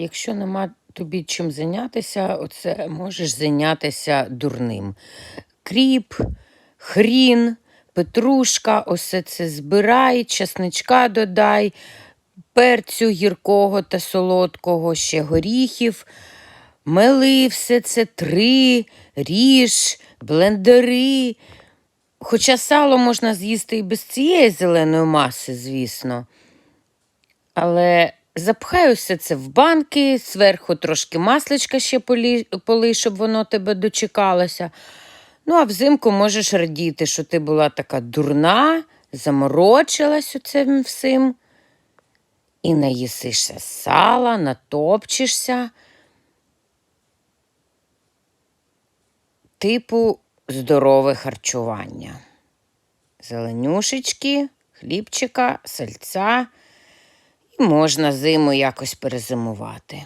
Якщо нема тобі чим зайнятися, оце можеш зайнятися дурним. Кріп, хрін, петрушка, усе це збирай, часничка додай, перцю гіркого та солодкого, ще горіхів. Мели все це три, ріж, блендери. Хоча сало можна з'їсти і без цієї зеленої маси, звісно. Але запхай усе це в банки, зверху трошки масличка ще полий, щоб воно тебе дочекалося. Ну, а взимку можеш радіти, що ти була така дурна, заморочилась у цим всім. І наїсишся сала, натопчешся. Типу здорове харчування. Зеленюшечки, хлібчика, сальця. Можна зиму якось перезимувати.